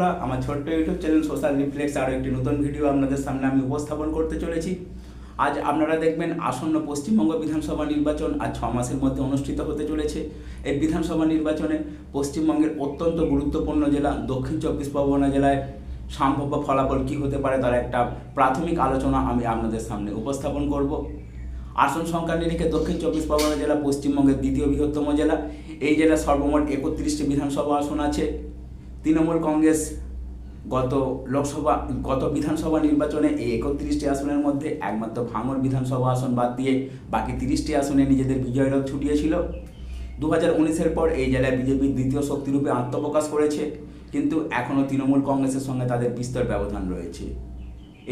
বন্ধুরা, আমার ছোট্ট ইউটিউব চ্যানেল সোশ্যাল রিফ্লেক্স আরও একটি নতুন ভিডিও আপনাদের সামনে আমি উপস্থাপন করতে চলেছি। আজ আপনারা দেখবেন আসন্ন পশ্চিমবঙ্গ বিধানসভা নির্বাচন আজ ছ মাসের মধ্যে অনুষ্ঠিত হতে চলেছে। এই বিধানসভা নির্বাচনে পশ্চিমবঙ্গের অত্যন্ত গুরুত্বপূর্ণ জেলা দক্ষিণ চব্বিশ পরগনা জেলায় সম্ভাব্য ফলাফল কী হতে পারে তার একটা প্রাথমিক আলোচনা আমি আপনাদের সামনে উপস্থাপন করব। আসন সংখ্যা নিরিখে দক্ষিণ চব্বিশ পরগনা জেলা পশ্চিমবঙ্গের দ্বিতীয় বৃহত্তম জেলা। এই জেলার সর্বমোট একত্রিশটি বিধানসভা আসন আছে। তৃণমূল কংগ্রেস গত লোকসভা, গত বিধানসভা নির্বাচনে এই একত্রিশটি আসনের মধ্যে একমাত্র ভাঙর বিধানসভা আসন বাদ দিয়ে বাকি তিরিশটি আসনে নিজেদের বিজয়রথ ছুটিয়েছিল। দু হাজার উনিশের পর এই জেলায় বিজেপির দ্বিতীয় শক্তিরূপে আত্মপ্রকাশ করেছে, কিন্তু এখনও তৃণমূল কংগ্রেসের সঙ্গে তাদের বিস্তর ব্যবধান রয়েছে।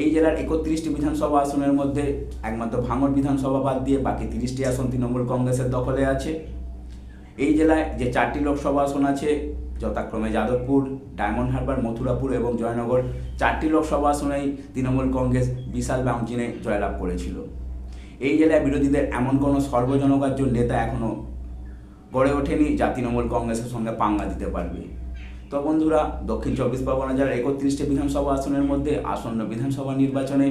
এই জেলার একত্রিশটি বিধানসভা আসনের মধ্যে একমাত্র ভাঙর বিধানসভা বাদ দিয়ে বাকি তিরিশটি আসন তৃণমূল কংগ্রেসের দখলে আছে। এই জেলায় যে চারটি লোকসভা আসন আছে যথাক্রমে যাদবপুর, ডায়মন্ড হারবার, মথুরাপুর এবং জয়নগর চারটি লোকসভা আসনেই তৃণমূল কংগ্রেস বিশাল ব্যঞ্জনে জয়লাভ করেছিল। এই জেলায় বিরোধীদের এমন কোনো সর্বজনকার্য নেতা এখনও গড়ে ওঠেনি যা তৃণমূল কংগ্রেসের সঙ্গে পাঙ্গা দিতে পারবে। তো বন্ধুরা, দক্ষিণ চব্বিশ পরগনা জেলার একত্রিশটি বিধানসভা আসনের মধ্যে আসন্ন বিধানসভা নির্বাচনে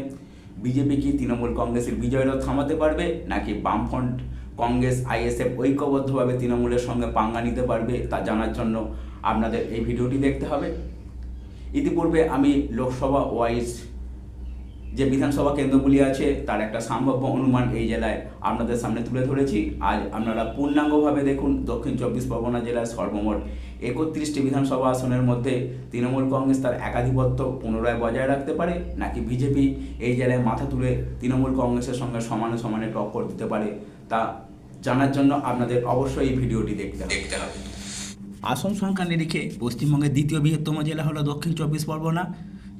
বিজেপি কি তৃণমূল কংগ্রেসের বিজয়রথ থামাতে পারবে, নাকি বামফ্রন্ট কংগ্রেস, আইএসএফ ঐক্যবদ্ধভাবে তৃণমূলের সঙ্গে পাঙ্গা নিতে পারবে তা জানার জন্য আপনাদের এই ভিডিওটি দেখতে হবে। ইতিপূর্বে আমি লোকসভা ওয়াইজ যে বিধানসভা কেন্দ্রগুলি আছে, তার একটা সম্ভাব্য অনুমান এই জেলায় আপনাদের সামনে তুলে ধরেছি। আজ আপনারা পূর্ণাঙ্গভাবে দেখুন, দক্ষিণ চব্বিশ পরগনা জেলার সর্বমোট একত্রিশটি বিধানসভা আসনের মধ্যে তৃণমূল কংগ্রেস তার একাধিপত্য পুনরায় বজায় রাখতে পারে, নাকি বিজেপি এই জেলায় মাথা তুলে তৃণমূল কংগ্রেসের সঙ্গে সমানে সমানে টক্কর দিতে পারে, তা জানার জন্য আপনাদের অবশ্যই এই ভিডিওটি দেখতে দেখতে হবে। আসন সংখ্যা নিরিখে পশ্চিমবঙ্গের দ্বিতীয় বৃহত্তম জেলা হলো দক্ষিণ চব্বিশ পরগনা।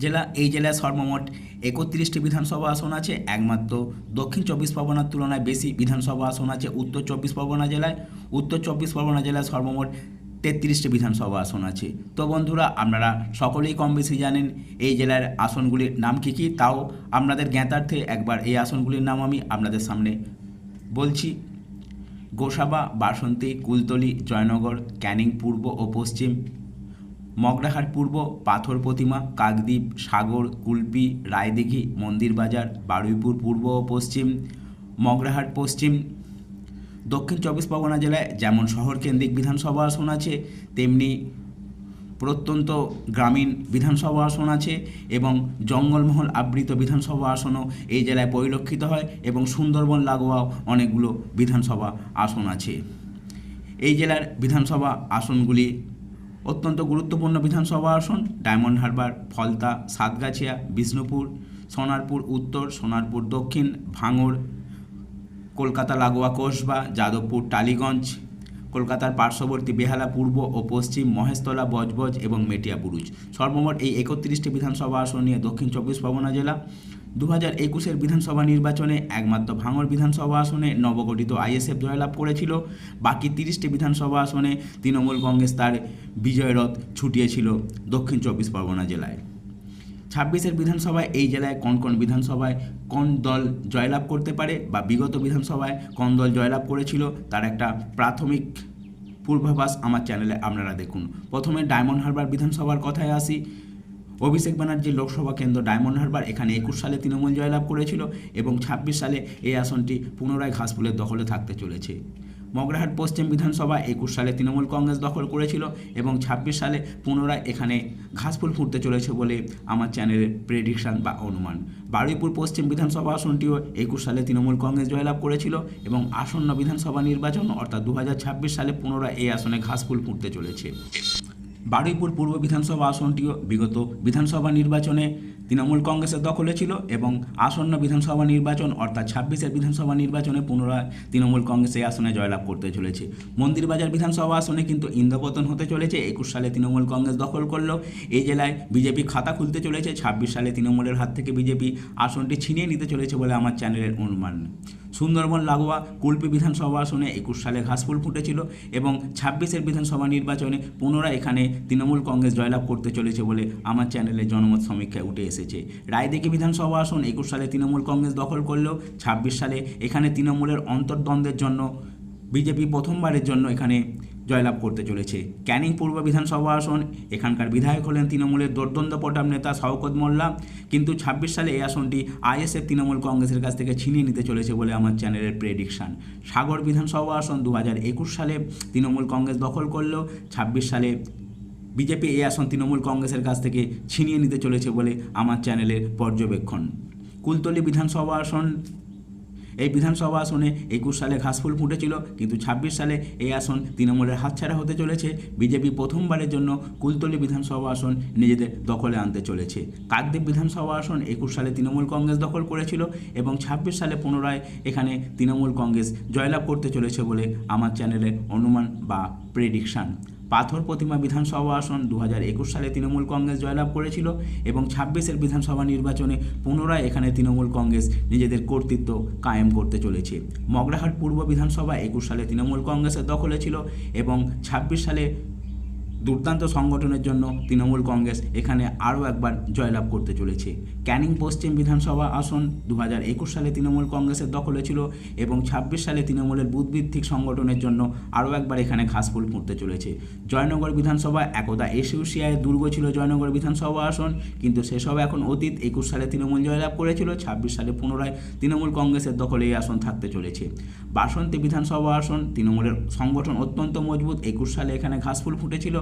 জেলা, এই জেলায় সর্বমোট একত্রিশটি বিধানসভা আসন আছে। একমাত্র দক্ষিণ চব্বিশ পরগনার তুলনায় বেশি বিধানসভা আসন আছে উত্তর চব্বিশ পরগনা জেলায়। উত্তর চব্বিশ পরগনা জেলায় সর্বমোট তেত্রিশটি বিধানসভা আসন আছে। তো বন্ধুরা, আপনারা সকলেই কম বেশি জানেন এই জেলার আসনগুলির নাম কী কী? তাও আপনাদের জ্ঞাতার্থে একবার এই আসনগুলির নাম আমি আপনাদের সামনে বলছি। গোসাবা, বাসন্তী, কুলতলি, জয়নগর, ক্যানিং পূর্ব ও পশ্চিম, মগরাহাট পূর্ব, পাথর প্রতিমা, কাকদ্বীপ, সাগর, কুলপি, রায়দিঘি, মন্দির বাজার, বারুইপুর পূর্ব ও পশ্চিম, মগরাহাট পশ্চিম, দক্ষিণ চব্বিশ পরগনা জেলায় যেমন শহরকেন্দ্রিক বিধানসভা আসন আছে, তেমনি প্রত্যন্ত গ্রামীণ বিধানসভা আসন আছে এবং জঙ্গলমহল আবৃত বিধানসভা আসনও এই জেলায় পরিলক্ষিত হয় এবং সুন্দরবন লাগোয়াও অনেকগুলো বিধানসভা আসন আছে। এই জেলার বিধানসভা আসনগুলি অত্যন্ত গুরুত্বপূর্ণ বিধানসভা আসন। ডায়মন্ড হারবার, ফলতা, সাতগাছিয়া, বিষ্ণুপুর, সোনারপুর উত্তর, সোনারপুর দক্ষিণ, ভাঙড়, কলকাতা লাগোয়া কোসবা, যাদবপুর টালিগঞ্জ কলকাতার পার্শ্ববর্তী বেহালা, পূর্ব ও পশ্চিম মহেশতলা, বজবজ এবং মেটিয়াবুরুজ সর্বমোট এই একত্রিশটি বিধানসভা আসন নিয়ে দক্ষিণ চব্বিশ পরগনা জেলা। দু হাজার একুশের বিধানসভা নির্বাচনে একমাত্র ভাঙড় বিধানসভা আসনে নবগঠিত আইএসএফ জয়লাভ করেছিল। বাকি তিরিশটি বিধানসভা আসনে তৃণমূল কংগ্রেস তার বিজয়রথ ছুটিয়েছিল দক্ষিণ চব্বিশ পরগনা জেলায়। ছাব্বিশের বিধানসভায় এই জেলায় কোন কোন বিধানসভায় কোন দল জয়লাভ করতে পারে বা বিগত বিধানসভায় কোন দল জয়লাভ করেছিল, তার একটা প্রাথমিক পূর্বাভাস আমার চ্যানেলে আপনারা দেখুন। প্রথমে ডায়মন্ড হারবার বিধানসভার কথায় আসি। অভিষেক ব্যানার্জির লোকসভা কেন্দ্র ডায়মন্ড হারবার, এখানে একুশ সালে তৃণমূল জয়লাভ করেছিল এবং ছাব্বিশ সালে এই আসনটি পুনরায় ঘাসফুলের দখলে থাকতে চলেছে। মগরাহাট পশ্চিম বিধানসভা একুশ সালে তৃণমূল কংগ্রেস দখল করেছিল এবং ছাব্বিশ সালে পুনরায় এখানে ঘাসফুল ফুটতে চলেছে বলে আমার চ্যানেলের প্রেডিকশান বা অনুমান। বারুইপুর পশ্চিম বিধানসভা আসনটিও একুশ সালে তৃণমূল কংগ্রেস জয়লাভ করেছিল এবং আসন্ন বিধানসভা নির্বাচন অর্থাৎ দু হাজার ছাব্বিশ সালে পুনরায় এই আসনে ঘাসফুল ফুটতে চলেছে। বারুইপুর পূর্ব বিধানসভা আসনটিও বিগত বিধানসভা নির্বাচনে তৃণমূল কংগ্রেসের দখলে ছিল এবং আসন্ন বিধানসভা নির্বাচন, অর্থাৎ ছাব্বিশের বিধানসভা নির্বাচনে পুনরায় তৃণমূল কংগ্রেস এই আসনে জয়লাভ করতে চলেছে। মন্দিরবাজার বিধানসভা আসনে কিন্তু ইন্দ্রপতন হতে চলেছে। একুশ সালে তৃণমূল কংগ্রেস দখল করল। এই জেলায় বিজেপি খাতা খুলতে চলেছে। ছাব্বিশ সালে তৃণমূলের হাত থেকে বিজেপি আসনটি ছিনিয়ে নিতে চলেছে বলে আমার চ্যানেলের অনুমান। সুন্দরবন, লাগোয়া, কুলপি বিধানসভা আসনে একুশ সালে ঘাসফুল ফুটেছিল এবং ছাব্বিশের বিধানসভা নির্বাচনে পুনরায় এখানে তৃণমূল কংগ্রেস জয়লাভ করতে চলেছে বলে আমার চ্যানেলে জনমত সমীক্ষায় উঠে এসেছে। রায়দিঘি বিধানসভা আসন, একুশ সালে তৃণমূল কংগ্রেস দখল করলেও ছাব্বিশ সালে এখানে তৃণমূলের অন্তর্দ্বন্দ্বের জন্য, বিজেপি প্রথমবারের জন্য এখানে জয়লাভ করতে চলেছে। ক্যানিং পূর্ব বিধানসভা আসন, এখানকার বিধায়ক হলেন তৃণমূলের দোর্দণ্ড পটাম নেতা শওকত মোল্লা। কিন্তু ছাব্বিশ সালে এই আসনটি আইএসএফ তৃণমূল কংগ্রেসের কাছ থেকে ছিনিয়ে নিতে চলেছে বলে আমার চ্যানেলের প্রেডিকশান সাগর বিধানসভা আসন দু হাজার একুশ সালে তৃণমূল কংগ্রেস দখল করলেও ছাব্বিশ সালে বিজেপি এই আসন তৃণমূল কংগ্রেসের কাছ থেকে ছিনিয়ে নিতে চলেছে বলে আমার চ্যানেলের পর্যবেক্ষণ। কুলতলি বিধানসভা আসন, এই বিধানসভা আসনে একুশ সালে ঘাসফুল ফুটেছিল, কিন্তু ছাব্বিশ সালে এই আসন তৃণমূলের হাতছাড়া হতে চলেছে। বিজেপি প্রথমবারের জন্য কুলতলি বিধানসভা আসন নিজেদের দখলে আনতে চলেছে। কাকদ্বীপ বিধানসভা আসন একুশ সালে তৃণমূল কংগ্রেস দখল করেছিল এবং ছাব্বিশ সালে পুনরায় এখানে তৃণমূল কংগ্রেস জয়লাভ করতে চলেছে বলে আমার চ্যানেলের অনুমান বা প্রেডিকশান পাথর প্রতিমা বিধানসভা আসন দু হাজার একুশ সালে তৃণমূল কংগ্রেস জয়লাভ করেছিল এবং ছাব্বিশের বিধানসভা নির্বাচনে পুনরায় এখানে তৃণমূল কংগ্রেস নিজেদের কর্তৃত্ব কায়েম করতে চলেছে। মগরাহাট পূর্ব বিধানসভা একুশ সালে তৃণমূল কংগ্রেসের দখলে ছিল এবং ছাব্বিশ সালে দুর্দান্ত সংগঠনের জন্য তৃণমূল কংগ্রেস এখানে আরও একবার জয়লাভ করতে চলেছে। ক্যানিং পশ্চিম বিধানসভা আসন দু হাজার একুশ সালে তৃণমূল কংগ্রেসের দখলে ছিল এবং ছাব্বিশ সালে তৃণমূলের বুথভিত্তিক সংগঠনের জন্য আরও একবার এখানে ঘাসফুল ফুটতে চলেছে। জয়নগর বিধানসভা একদা এসইউসিআইয়ের দুর্গ ছিল জয়নগর বিধানসভা আসন, কিন্তু সেসব এখন অতীত। একুশ সালে তৃণমূল জয়লাভ করেছিল, ছাব্বিশ সালে পুনরায় তৃণমূল কংগ্রেসের দখলে এই আসন থাকতে চলেছে। বাসন্তী বিধানসভা আসন, তৃণমূলের সংগঠন অত্যন্ত মজবুত। একুশ সালে এখানে ঘাসফুল ফুটেছিল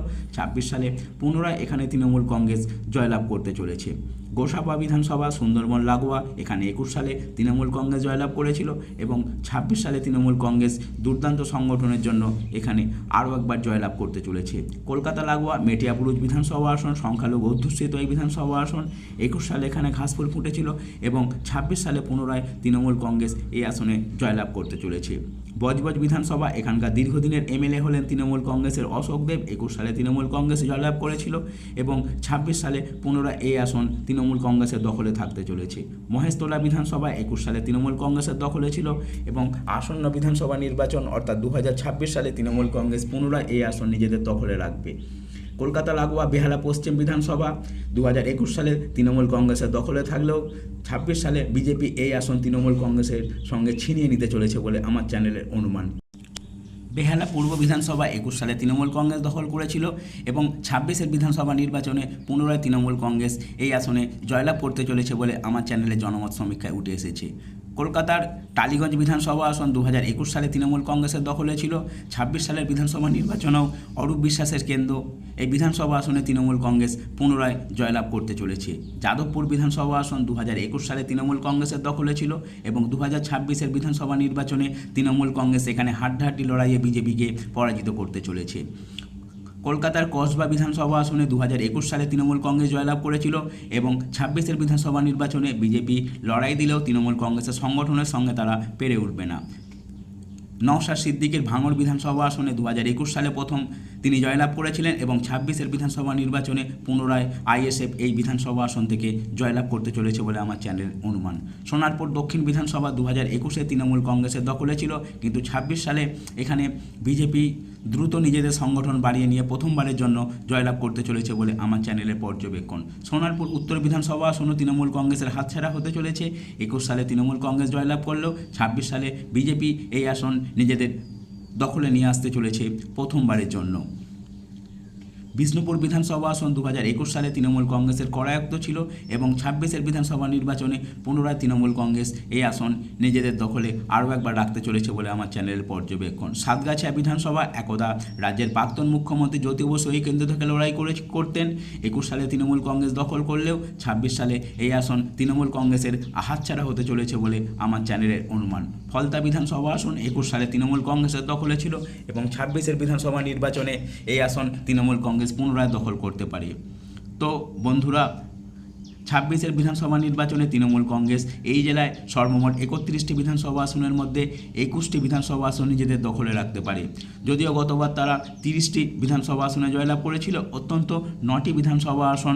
সালে পুনরায় এখানে তৃণমূল কংগ্রেস জয়লাভ করতে চলেছে। গোসাপা বিধানসভা, সুন্দরবন, লাগোয়া, এখানে একুশ সালে তৃণমূল কংগ্রেস জয়লাভ করেছিল এবং ছাব্বিশ সালে তৃণমূল কংগ্রেস দুর্দান্ত সংগঠনের জন্য এখানে আরও একবার জয়লাভ করতে চলেছে। কলকাতা, লাগোয়া মেটিয়াপুরুজ বিধানসভা আসন, সংখ্যালঘু অধ্যুষিত এই বিধানসভা আসন একুশ সালে এখানে ঘাসফুল ফুটেছিল এবং ছাব্বিশ সালে পুনরায় তৃণমূল কংগ্রেস এই আসনে জয়লাভ করতে চলেছে। বজবজ বিধানসভা, এখানকার দীর্ঘদিনের এমএলএ হলেন তৃণমূল কংগ্রেসের অশোক দেব, একুশ সালে তৃণমূল কংগ্রেস জয়লাভ করেছিল এবং ছাব্বিশ সালে পুনরায় এই আসন তৃণমূল কংগ্রেসের দখলে থাকতে চলেছে। মহেশতলা বিধানসভা একুশ সালে তৃণমূল কংগ্রেসের দখলে ছিল এবং আসন্ন বিধানসভা নির্বাচন অর্থাৎ দু হাজার ছাব্বিশ সালে তৃণমূল কংগ্রেস পুনরায় এই আসন নিজেদের দখলে রাখবে। কলকাতা, লাগোয়া, বেহালা, পশ্চিম বিধানসভা দু হাজার একুশ সালে তৃণমূল কংগ্রেসের দখলে থাকলেও ছাব্বিশ সালে বিজেপি এই আসন তৃণমূল কংগ্রেসের সঙ্গে ছিনিয়ে নিতে চলেছে বলে আমার চ্যানেলের অনুমান। বেহালা পূর্ব বিধানসভা একুশ সালে তৃণমূল কংগ্রেস দখল করেছিল এবং ছাব্বিশের বিধানসভা নির্বাচনে পুনরায় তৃণমূল কংগ্রেস এই আসনে জয়লাভ করতে চলেছে বলে আমার চ্যানেলে জনমত সমীক্ষায় উঠে এসেছে। কলকাতার টালিগঞ্জ বিধানসভা আসন দু হাজার একুশ সালে তৃণমূল কংগ্রেসের দখলে ছিল, ছাব্বিশ সালের বিধানসভা নির্বাচনেও অরূপ বিশ্বাসের কেন্দ্র। এই বিধানসভা আসনে তৃণমূল কংগ্রেস পুনরায় জয়লাভ করতে চলেছে। যাদবপুর বিধানসভা আসন দু হাজার একুশ সালে তৃণমূল কংগ্রেসের দখলে ছিল এবং দু হাজার ছাব্বিশের বিধানসভা নির্বাচনে তৃণমূল কংগ্রেস এখানে হাড্ডাহাড্ডি লড়াইয়ে বিজেপিকে পরাজিত করতে চলেছে। কলকাতার কসবা বিধানসভা আসনে দু হাজার একুশ সালে তৃণমূল কংগ্রেস জয়লাভ করেছিল এবং ছাব্বিশের বিধানসভা নির্বাচনে বিজেপি লড়াই দিলেও তৃণমূল কংগ্রেসের সংগঠনের সঙ্গে তারা পেরে উঠবে না। নওশাদ সিদ্দিকের ভাঙড় বিধানসভা আসনে দু হাজার একুশ সালে প্রথম তিনি জয়লাভ করেছিলেন এবং ছাব্বিশের বিধানসভা নির্বাচনে পুনরায় আইএসএফ এই বিধানসভা আসন থেকে জয়লাভ করতে চলেছে বলে আমার চ্যানেল অনুমান। সোনারপুর দক্ষিণ বিধানসভা দু হাজার একুশে তৃণমূল কংগ্রেসের দখলে ছিল, কিন্তু ছাব্বিশ সালে এখানে বিজেপি দ্রুত নিজেদের সংগঠন বাড়িয়ে নিয়ে প্রথমবারের জন্য জয়লাভ করতে চলেছে বলে আমার চ্যানেলে পর্যবেক্ষণ। সোনারপুর উত্তর বিধানসভা আসন তৃণমূল কংগ্রেসের হাতছাড়া হতে চলেছে। একুশ সালে তৃণমূল কংগ্রেস জয়লাভ করল, ছাব্বিশ সালে বিজেপি এই আসন নিজেদের দখলে নিয়ে আসতে চলেছে প্রথমবারের জন্য। বিষ্ণুপুর বিধানসভা আসন দু হাজার একুশ সালে তৃণমূল কংগ্রেসের করায়ত্ত ছিল এবং ছাব্বিশের বিধানসভা নির্বাচনে পুনরায় তৃণমূল কংগ্রেস এই আসন নিজেদের দখলে আরও একবার রাখতে চলেছে বলে আমার চ্যানেলের পর্যবেক্ষণ। সাতগাছিয়া বিধানসভা একদা রাজ্যের প্রাক্তন মুখ্যমন্ত্রী জ্যোতি বসু এই কেন্দ্র থেকে লড়াই করে করতেন। একুশ সালে তৃণমূল কংগ্রেস দখল করলেও ছাব্বিশ সালে এই আসন তৃণমূল কংগ্রেসের হাতছাড়া হতে চলেছে বলে আমার চ্যানেলের অনুমান। ফলতা বিধানসভা আসন একুশ সালে তৃণমূল কংগ্রেসের দখলে ছিল এবং ছাব্বিশের বিধানসভা নির্বাচনে এই আসন তৃণমূল কংগ্রেস পুনরায় দখল করতে পারে। তো বন্ধুরা ছাব্বিশের বিধানসভা নির্বাচনে তৃণমূল কংগ্রেস। এই জেলায় সর্বমোট একত্রিশটি বিধানসভা আসনের মধ্যে একুশটি বিধানসভা আসন নিজেদের দখলে রাখতে পারে। যদিও গতবার তারা তিরিশটি বিধানসভা আসনে জয়লাভ করেছিল, অত্যন্ত নটি বিধানসভা আসন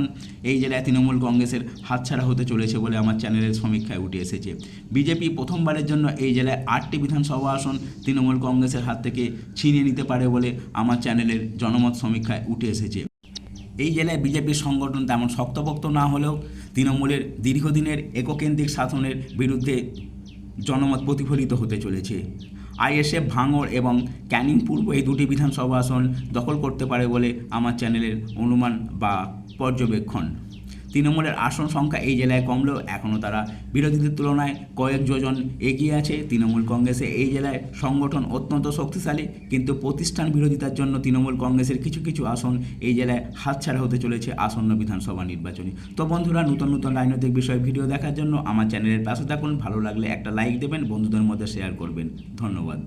এই জেলায় তৃণমূল কংগ্রেসের হাতছাড়া হতে চলেছে বলে আমার চ্যানেলের সমীক্ষায় উঠে এসেছে। বিজেপি প্রথমবারের জন্য এই জেলায় আটটি বিধানসভা আসন তৃণমূল কংগ্রেসের হাত থেকে ছিনিয়ে নিতে পারে বলে আমার চ্যানেলের জনমত সমীক্ষায় উঠে এসেছে। এই জেলায় বিজেপির সংগঠন তেমন শক্তপোক্ত না হলেও তৃণমূলের দীর্ঘদিনের এককেন্দ্রিক শাসনের বিরুদ্ধে জনমত প্রতিফলিত হতে চলেছে। আইএসএফ, ভাঙড় এবং ক্যানিং পূর্ব এই দুটি বিধানসভা আসন দখল করতে পারে বলে আমার চ্যানেলের অনুমান বা পর্যবেক্ষণ। তৃণমূলের আসন সংখ্যা এই জেলায় কমলেও এখনও তারা বিরোধীদের তুলনায় কয়েক যোজন এগিয়ে আছে। তৃণমূল কংগ্রেসে এই জেলায় সংগঠন অত্যন্ত শক্তিশালী, কিন্তু প্রতিষ্ঠান বিরোধিতার জন্য তৃণমূল কংগ্রেসের কিছু কিছু আসন এই জেলায় হাতছাড়া হতে চলেছে আসন্ন বিধানসভা নির্বাচনী। তো বন্ধুরা, নতুন নতুন রাজনৈতিক বিষয়ে ভিডিও দেখার জন্য আমার চ্যানেলের পাশে থাকুন। ভালো লাগলে একটা লাইক দেবেন, বন্ধুদের মধ্যে শেয়ার করবেন। ধন্যবাদ।